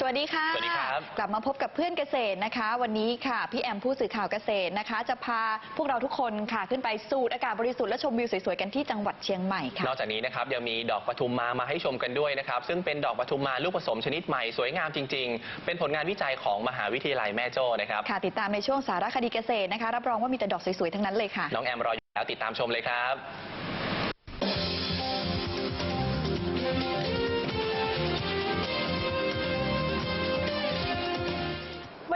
สวัสดีค่ะ สวัสดีครับ กลับมาพบกับเพื่อนเกษตรนะคะ วันนี้ค่ะ พี่แอมผู้สื่อข่าวเกษตรนะคะ จะพาพวกเราทุกคนค่ะ ขึ้นไปสูดอากาศบริสุทธิ์และชมวิวสวยๆกันที่จังหวัดเชียงใหม่ค่ะ นอกจากนี้นะครับยังมีดอกปทุมมามาให้ชมกันด้วยนะครับ ซึ่งเป็นดอกปทุมมาลูกผสมชนิดใหม่สวยงามจริง ๆ เป็นผลงานวิจัยของมหาวิทยาลัยแม่โจ้นะครับ ค่ะ ติดตามในช่วงสารคดีเกษตรนะคะ รับรองว่ามีแต่ดอกสวยๆทั้งนั้นเลยค่ะ น้องแอมรออยู่แล้วติดตามชมเลยครับ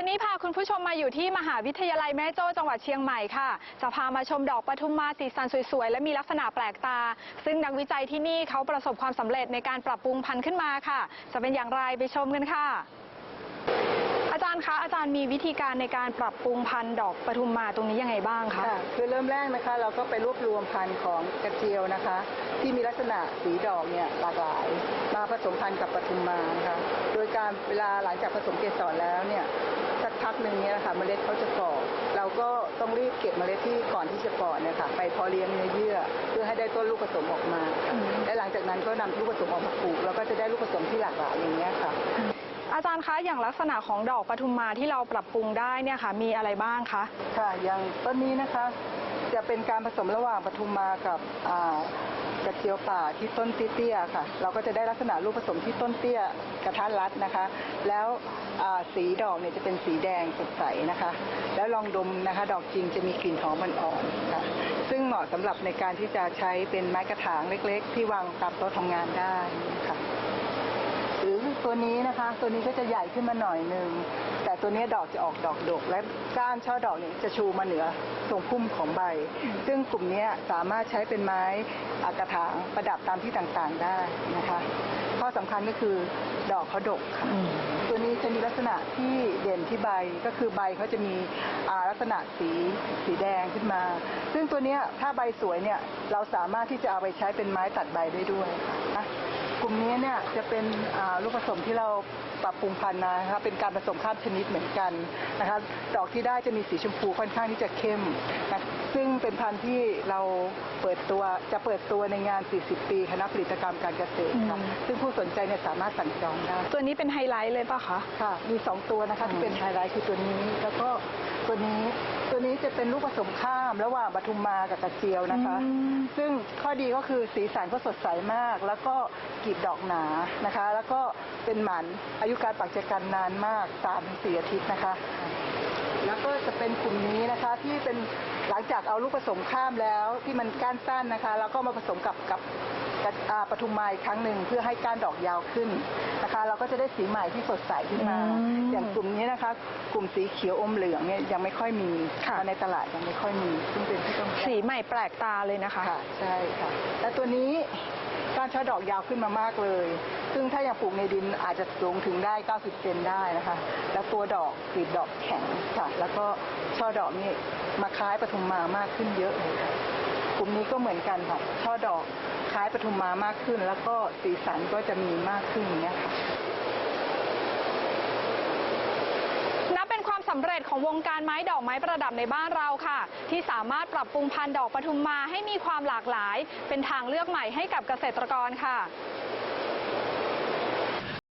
นี้พาคุณผู้ชมมาอยู่ที่มหาวิทยาลัยแม่โจ้จังหวัดเชียงใหม่ค่ะ จะพามาชมดอกปทุมมาสีสันสวยๆ และมีลักษณะแปลกตา ซึ่งนักวิจัยที่นี่เขาประสบความสำเร็จในการปรับปรุงพันธุ์ขึ้นมาค่ะ จะเป็นอย่างไรไปชมกันค่ะ อาจารย์คะอาจารย์มีวิธีการในการปรับปรุงพันธุ์ดอกปทุมมาตรงนี้ยังไงบ้างคะ ค่ะคือเริ่มแรกนะคะ เราก็ไปรวบรวมพันธุ์ของกระเจียวนะคะ ที่มีลักษณะสีดอกเนี่ยหลากหลาย มาผสมพันธุ์กับปทุมมานะคะโดยการเวลาหลังจากผสมเกสรแล้วเนี่ยสักพักหนึ่งเนี่ยนะคะเมล็ดเขาจะก่อเราก็ต้องรีบเก็บเมล็ดที่ก่อนที่จะก่อเนี่ยค่ะไปเพาะเลี้ยงเนื้อเยื่อ เพื่อให้ได้ต้นลูกผสมออกมาค่ะและหลังจากนั้นก็นำลูกผสมออกมาปลูกแล้วก็จะได้ลูกผสมที่หลากหลายอย่างเงี้ยค่ะ อาจารย์คะอย่างลักษณะของดอกปทุมมาที่เราปรับปรุงได้เนี่ยค่ะ มีอะไรบ้างคะ ค่ะอย่างต้นนี้นะคะจะเป็นการผสมระหว่างปทุมมากับกระเจียวป่าที่ต้นเตี้ยๆค่ะ เราก็จะได้ลักษณะลูกผสมที่ต้นเตี้ยกระทัดรัดนะคะ แล้วสีดอกเนี่ยจะเป็นสีแดงสดใสนะคะ แล้วลองดมนะคะ ดอกจริงจะมีกลิ่นหอมอ่อนๆค่ะ ซึ่งเหมาะสำหรับในการที่จะใช้เป็นไม้กระถางเล็ก ๆ ที่วางตามโต๊ะทำงานได้ค่ะ ตัวนี้นะคะ ตัวนี้ก็จะใหญ่ขึ้นมาหน่อยหนึ่งแต่ตัวนี้ดอกจะออกดอกดก และก้านช่อดอกเนี่ยจะชูมาเหนือตรงพุ่มของใบ ซึ่งกลุ่มเนี้ยสามารถใช้เป็นไม้อ่ากระถางประดับตามที่ต่างๆได้นะคะ ข้อสำคัญก็คือดอกเขาดกค่ะตัวนี้จะมีลักษณะที่เด่นที่ใบก็คือใบเขาจะมีอ่าลักษณะสีสีแดงขึ้นมา ซึ่งตัวเนี้ยถ้าใบสวยเนี่ยเราสามารถที่จะเอาไปใช้เป็นไม้ตัดใบได้ด้วยค่ะ กลุ่มนี้เนี่ยจะเป็นอ่าลูกผสมที่เราปรับปรุงพันธุ์นะคะเป็นการผสมข้ามชนิดเหมือนกันนะคะดอกที่ได้จะมีสีชมพูค่อนข้างที่จะเข้มนะซึ่งเป็นพันธุ์ที่เราเปิดตัวจะเปิดตัวในงาน 40 ปีคณะผลิตกรรมการเกษตรค่ะอืมซึ่งผู้สนใจเนี่ยสามารถสั่งจองได้ตัวนี้เป็นไฮไลท์เลยปะคะค่ะ มีสองตัวนะคะที่เป็นไฮไลท์คือตัวนี้แล้วก็ตัวนี้ ตัวนี้จะเป็นลูกผสมข้ามระหว่างปทุมมากับกระเจียวนะคะอืมซึ่งข้อดีก็คือสีสันก็สดใสมาก แล้วก็กลีบดอกหนานะคะ แล้วก็เป็นหมันอายุการปักจะกันนานมากสามถึงสี่อาทิตย์นะคะ แล้วก็จะเป็นกลุ่มนี้นะคะที่เป็น หลังจากเอาลูกผสมข้ามแล้วที่มันก้านสั้นนะคะแล้วก็มาผสมกับกับกับอ่าปทุมมาอีกครั้งหนึ่งเพื่อให้ก้านดอกยาวขึ้นนะคะ เราก็จะได้สีใหม่ที่สดใสขึ้นมาอืมอย่างกลุ่มนี้นะคะ กลุ่มสีเขียวอมเหลืองเนี่ยยังไม่ค่อยมีค่ะในตลาดยังไม่ค่อยมีซึ่งเป็นที่ต้องการสีใหม่แปลกตาเลยนะคะค่ะใช่ค่ะ แต่ตัวนี้ ก้ารช่อดอกยาวขึ้นมามากเลย ซึ่งถ้าอย่างปลูกในดินอาจจะสูงถึงได้ 90 เซนได้นะคะ แล้วตัวดอกกลีบดอกแข็งค่ะแล้วก็ช่อดอกนี่มาคล้ายปฐุมมามากขึ้นเยอะเลยค่ะกลุ่มนี้ก็เหมือนกันค่ะช่อดอกคล้ายปฐุมมามากขึ้น แล้วก็สีสันก็จะมีมากขึ้นอย่างเงี้ยค่ะ นับเป็นความสำเร็จ ของวงการไม้ดอกไม้ประดับในบ้านเราค่ะ ที่สามารถปรับปรุงพันธุ์ดอกปทุมมาให้มีความหลากหลาย เป็นทางเลือกใหม่ให้กับเกษตรกรค่ะ